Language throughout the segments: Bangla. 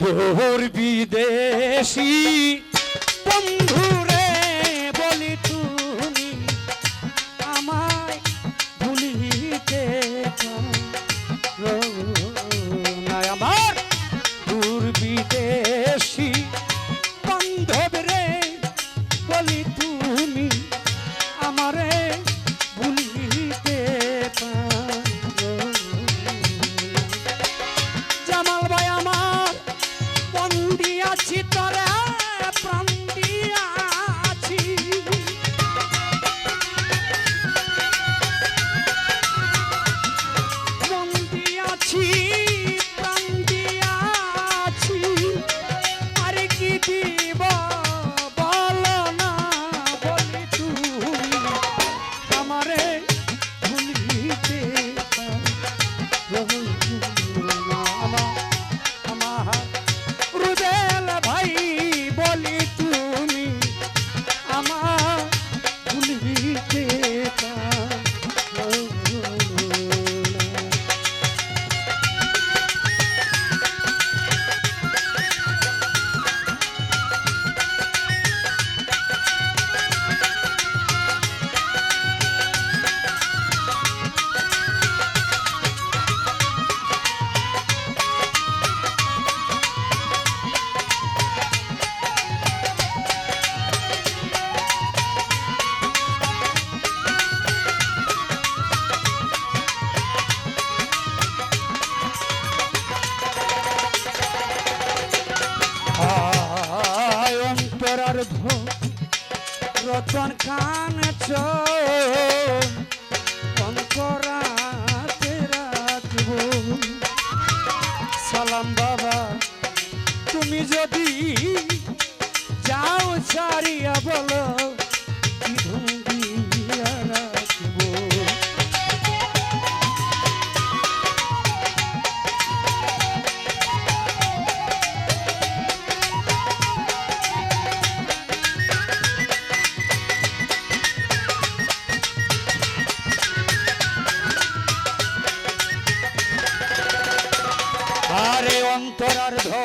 তোর বিদেশি। বন্ধুরে বলি তুমি আমায় ভুলিতে রতন খান চরাতে রাখব। সালাম বাবা তুমি যদি যাও ছাড়িয়া বলো ধর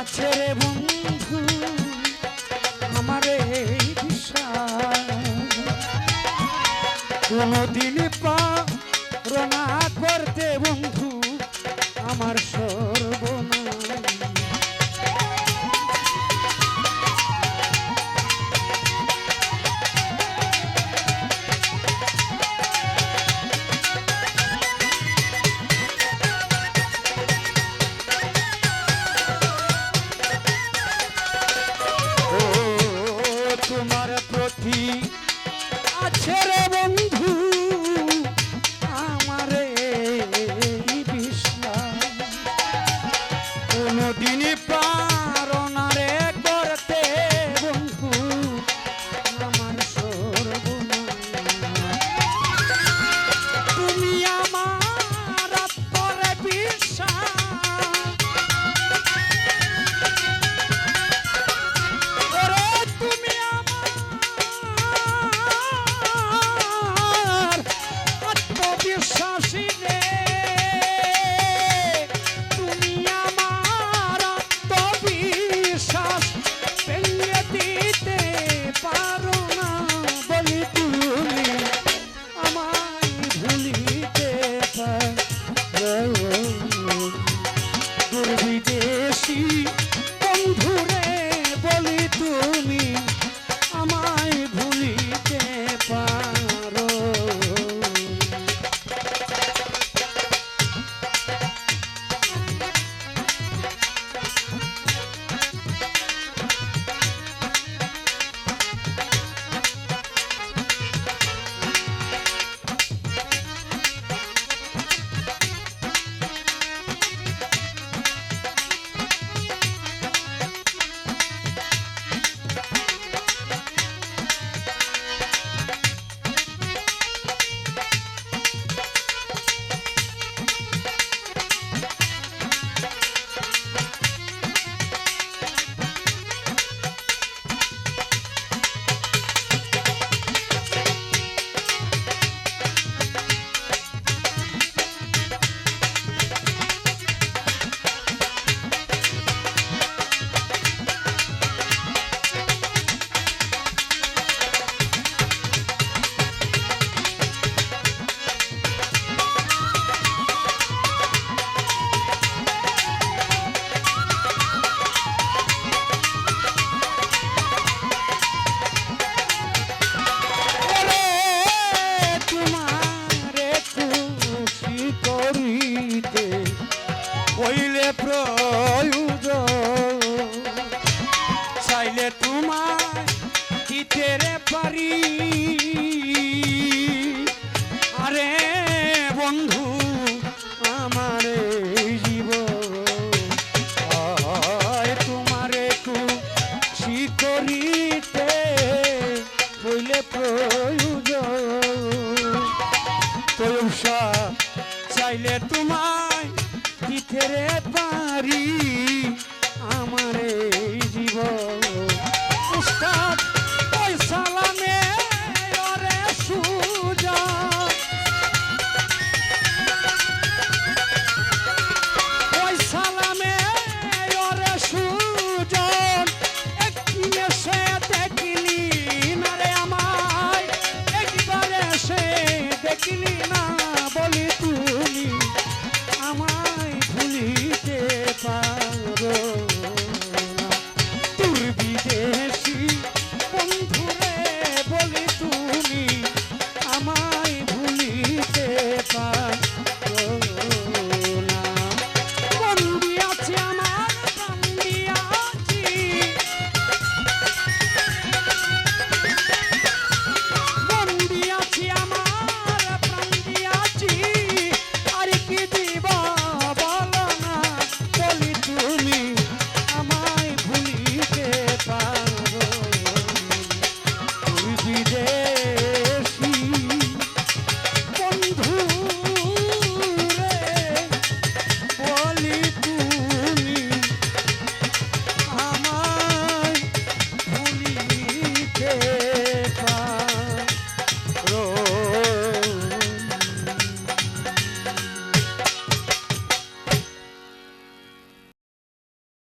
আছে রে আমার এই বিশ্বাস কোনদিন তোমার প্রতি। আছে রে প্রয়োজন। চাইলে তোমায় দিতে রে